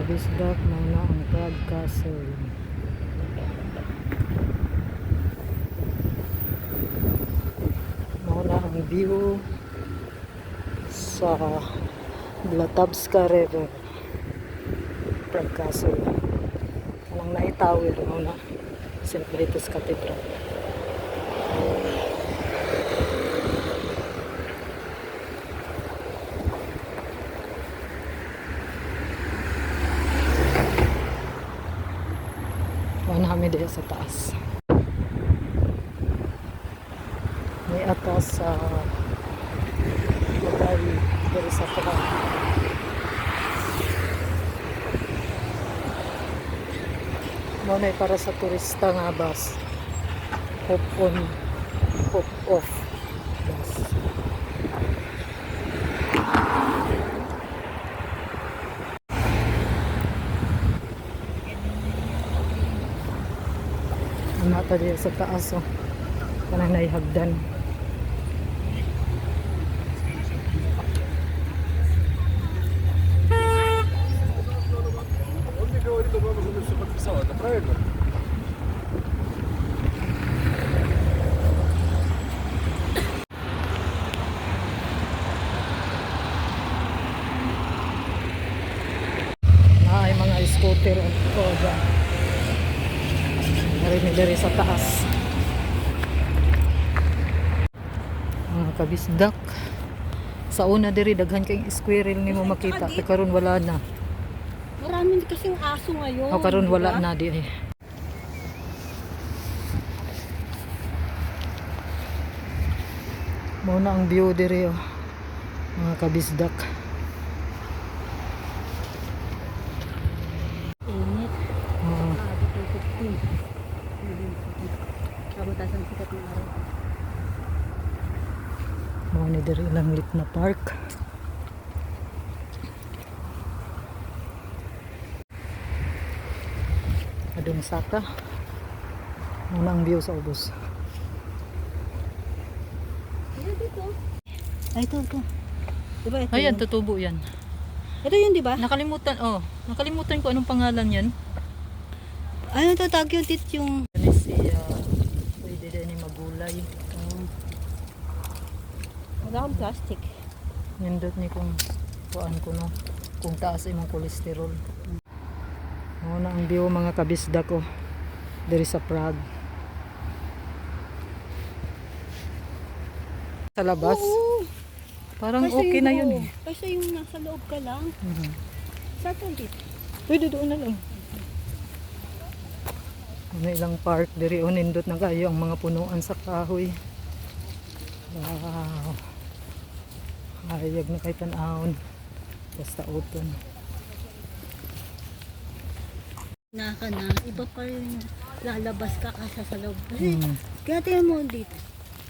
kabisdak muna ang Prague Castle. Muna ang view sa Blatabska River. Prague Castle. Kanang naitawir muna. St. Vitus Cathedral. Kami dito sa taas. May atas sa lugar dito sa taas. Muna para sa turista nga bus. Hop on, hop off bus. Mata dito sa taas oh. Kanang naihagdan. Он Diri sa taas. Mga kabisdak. Sa una diri daghan kayong squirrel nimo makita kay karon wala na. Marami kasing aso ngayon. O karon wala na eh. Muna ang view diri oh. Mga kabisdak. Init. Oo. Ah, dito ko. Kabutas ang sikat ng araw. Mga ni diri lang lit na park. Adong saka. Muna ang view sa ubos. Ay, ito, ito. Diba ito? Ayan, yun? tutubo yan. Ito yun, di ba? Nakalimutan, oh. Nakalimutan ko anong pangalan yan. Ano to, tag yung tit yung... Yan si, uh, pwede din ni magulay. Wala akong plastic. Nindot ni kung kuan ko no. Kung taas imong kolesterol. Muna ang view mga kabisda ko. Diri sa Prague. Sa labas. Oo. Parang Kasi okay na yun eh. Kasi yung nasa loob ka lang. Mhm. Sa to, dito. Pwede doon na lang. May ilang park diri o nindot na kayo ang mga punuan sa kahoy. Wow. Hayag na kay tanahon. Basta open. Na ka na, iba pa rin lalabas ka kasa sa loob. Kasi, Mm. kaya tingnan mo dito.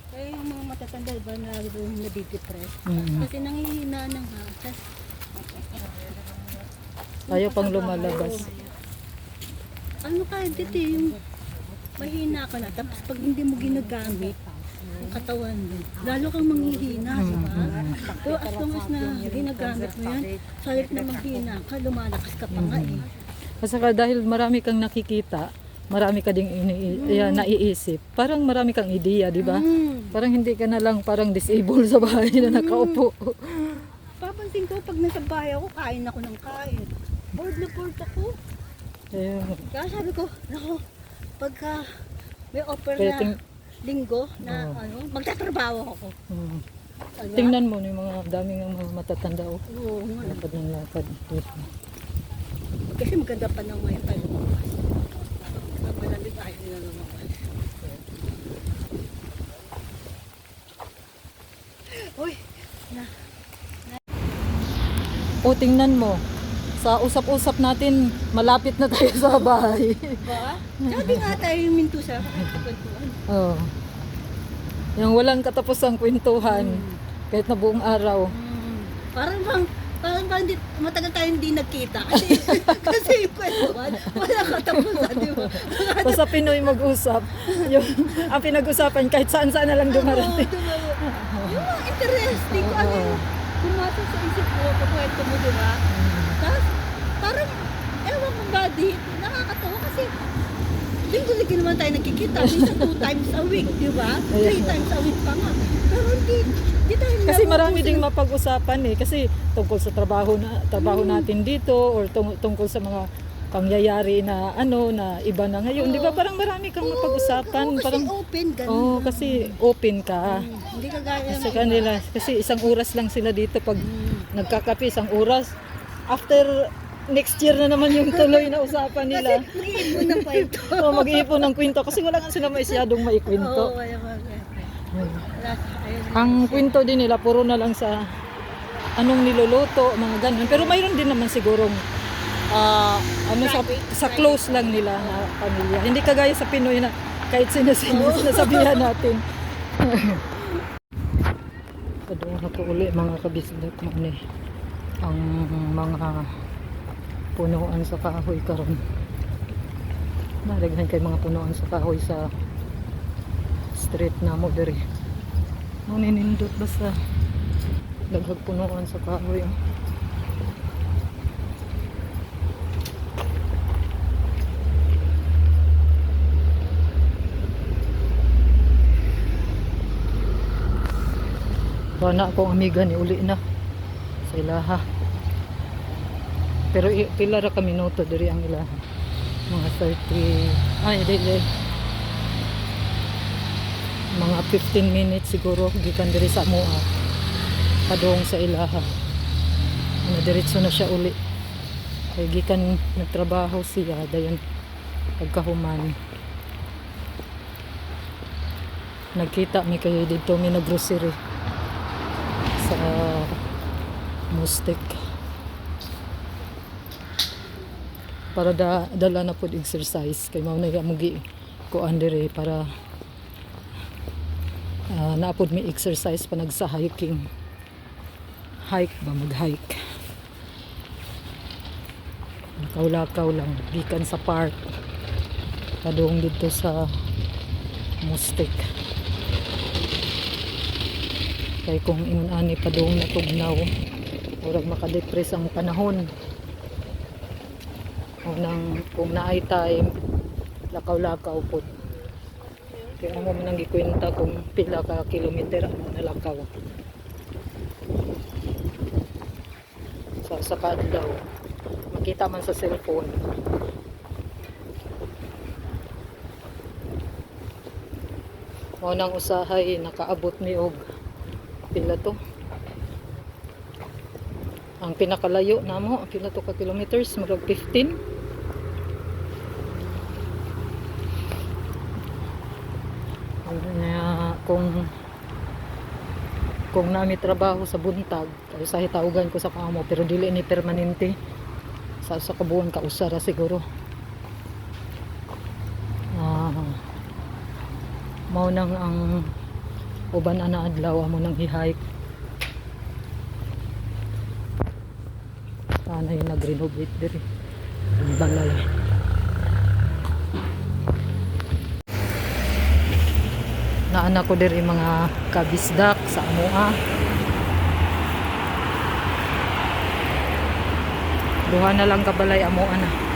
Kaya yung mga matatanda ba na nadidepress? Mm. Kasi nangihina ng hasas. Ayaw pang lumalabas. Ano kaya dito yung mahina ka na. Tapos pag hindi mo ginagamit, ang katawan mo, lalo kang manghihina, di ba? Pero as long as na ginagamit mo yan, salit na manghina ka, lumalakas ka pa nga eh. Kasi ka dahil marami kang nakikita, marami ka ding ini yeah, naiisip. Parang marami kang ideya, di ba? Mm. Parang hindi ka na lang parang disabled sa bahay na nakaupo. Papansin ko, pag nasa bahay ako, kain ako ng kain. Bored na bored ako. Ayun. Kaya sabi ko, nako, pagka may offer Kaya na linggo na Oo. ano, magtatrabaho ako. Mm. Diba? Tingnan mo yung mga daming mga matatanda oh. Oo nga. Lakad ng. Dito. Kasi maganda pa na ngayon tayo lumabas. Pag malamig ayaw nila lumabas. Uy, na, O tingnan mo. Sa usap-usap natin, malapit na tayo sa bahay. ba? Sabi nga tayo yung minto sa kwentuhan. oh. Yung walang katapusang kwentuhan. Kahit na buong araw. Mm. Parang bang, parang bang di, matagal tayo hindi nagkita. Kasi, kasi yung kwentuhan, wala katapusan, di ba? Basta Pinoy mag-usap. Yung, ang pinag-usapan kahit saan-saan na lang Oo, dumarating. dumaro. Yung mga interesting ko, ano yung pumasok sa isip ko, kukwento mo, di ba? Tapos, parang naman tayo nagkikita. Minsan two times a week, di ba? Three times a week pa nga. Pero hindi, hindi tayo Kasi marami nabubusin ding mapag-usapan eh. Kasi tungkol sa trabaho na trabaho Mm. natin dito or tung- tungkol sa mga pangyayari na ano na iba na ngayon. Di ba parang marami kang mapag-usapan. Oo, kasi parang open, ganun. Oo, kasi open ka. Hindi kagaya Sa ng kanila. Kasi isang oras lang sila dito pag nagkakape, isang oras. After next year na naman yung tuloy na usapan nila. Mag-iipon na pa ito. o mag-iipon ng kwento kasi wala nga sila maisyadong Oo, maikwento. Hmm. Wala, ayun. Ang kwento din nila puro na lang sa anong niluluto, mga ganun. Pero mayroon din naman sigurong ah, ano sa, sa close lang nila na pamilya. Hindi kagaya sa Pinoy na kahit sino-sino sinasabihan natin. Padung na po uli mga kabisdak mo ni ang mga punuan sa kahoy karon. Naraghan kay mga punuan sa kahoy sa street na mo diri. Maninindot basta daghag punuan sa kahoy. ah. Bana akong amiga ni uli na sa ilaha. Pero pila ra ka minuto diri ang ilaha. Mga 30 ay di, di. Mga 15 minutes siguro gikan diri sa Moa. Padung sa ilaha. Ano diretso na siya uli. Kay gikan nagtrabaho siya dayon pagkahuman. Nagkita mi kayo dito mi naggrocery sa Mustek para da, dala na pod exercise. Kay mao na mugi ko andere para uh, naapod mi exercise pa nagsa hiking. Hike ba mag hike lakaw-lakaw lang gikan sa park. Padung dito sa Mustek kay kung ingon ani padung natugnaw murag makadepress ang panahon o nang kung naay time lakaw-lakaw po. Kaya mo man nang gikwenta kung pila ka kilometer ang nalakaw sa sa kadlaw makita man sa cellphone. Mo nang usahay nakaabot ni og. Pila to ang pinakalayo namo pila to ka kilometers murag 15 Kaya kung kung nami trabaho sa buntag kay sa hitaugan ko sa kamo pero dili ni permanente. Sa sa kabuon ka usara siguro. Ah mao nang ang uban ana adlaw amo nang i-hike sana yung nag-renovate diri. Ang balay naanak ko diri mga kabisdak sa amoa duha na lang kabalay amoa na